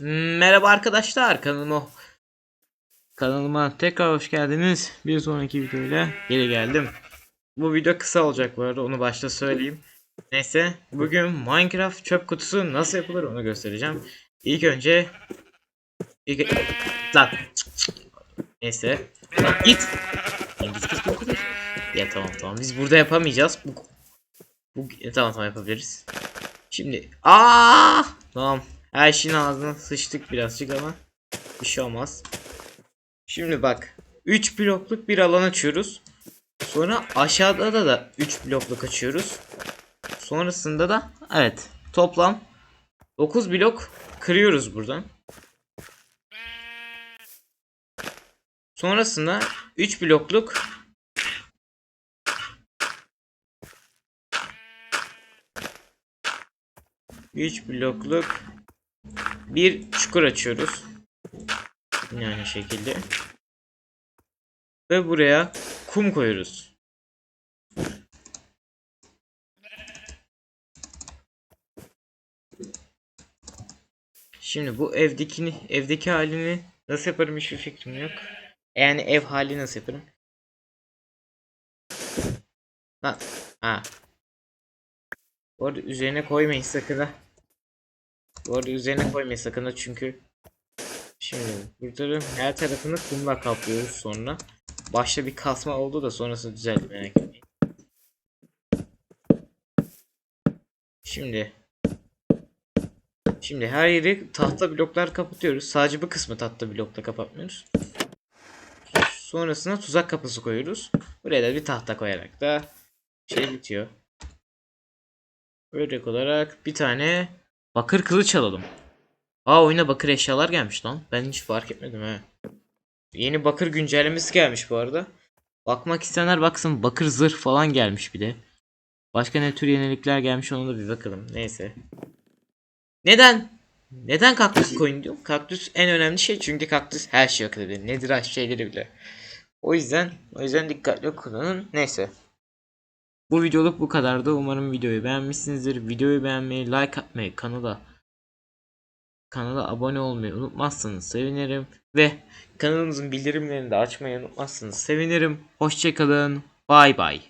Merhaba arkadaşlar kanalıma kanalıma tekrar hoş geldiniz. Bir sonraki videoyla geri geldim. Bu video kısa olacak bu arada onu başta söyleyeyim. Neyse bugün Minecraft çöp kutusu nasıl yapılır onu göstereceğim. İlk önce ilk lan neyse Lan git. Git git git. Ya tamam tamam biz burada yapamayacağız. Bu, bu tamam tamam yapabiliriz. Şimdi aa tamam her şeyin ağzına sıçtık birazcık ama bir şey olmaz. Şimdi bak 3 blokluk bir alan açıyoruz. Sonra aşağıda da da 3 blokluk açıyoruz. Sonrasında da evet toplam 9 blok kırıyoruz buradan. Sonrasında 3 blokluk Üç blokluk bir çukur açıyoruz. Aynı şekilde. Ve buraya kum koyuyoruz. Şimdi bu evdekini, evdeki halini nasıl yaparım hiçbir fikrim yok. Yani ev hali nasıl yaparım? Ha, ha. Bu arada üzerine koymayın sakın ha. Bu arada üzerine koymayın sakın ha çünkü Şimdi burada her tarafını kumla kaplıyoruz sonra. Başta bir kasma oldu da sonrası düzeldi merak etmeyin. Şimdi Şimdi her yeri tahta bloklar kapatıyoruz. Sadece bu kısmı tahta blokla kapatmıyoruz. Sonrasında tuzak kapısı koyuyoruz. Buraya da bir tahta koyarak da şey bitiyor. Örnek olarak bir tane bakır kılıç alalım. Aa oyuna bakır eşyalar gelmiş lan. Ben hiç fark etmedim he. Yeni bakır güncellemesi gelmiş bu arada. Bakmak isteyenler baksın bakır zırh falan gelmiş bir de. Başka ne tür yenilikler gelmiş ona da bir bakalım. Neyse. Neden? Neden kaktüs koyun diyorum? Kaktüs en önemli şey çünkü kaktüs her şey akıllı. Nedir aş şeyleri bile. O yüzden o yüzden dikkatli kullanın. Neyse. Bu videoluk bu kadardı. Umarım videoyu beğenmişsinizdir. Videoyu beğenmeyi, like atmayı, kanala kanala abone olmayı unutmazsanız sevinirim ve kanalımızın bildirimlerini de açmayı unutmazsanız sevinirim. Hoşçakalın. Bay bay.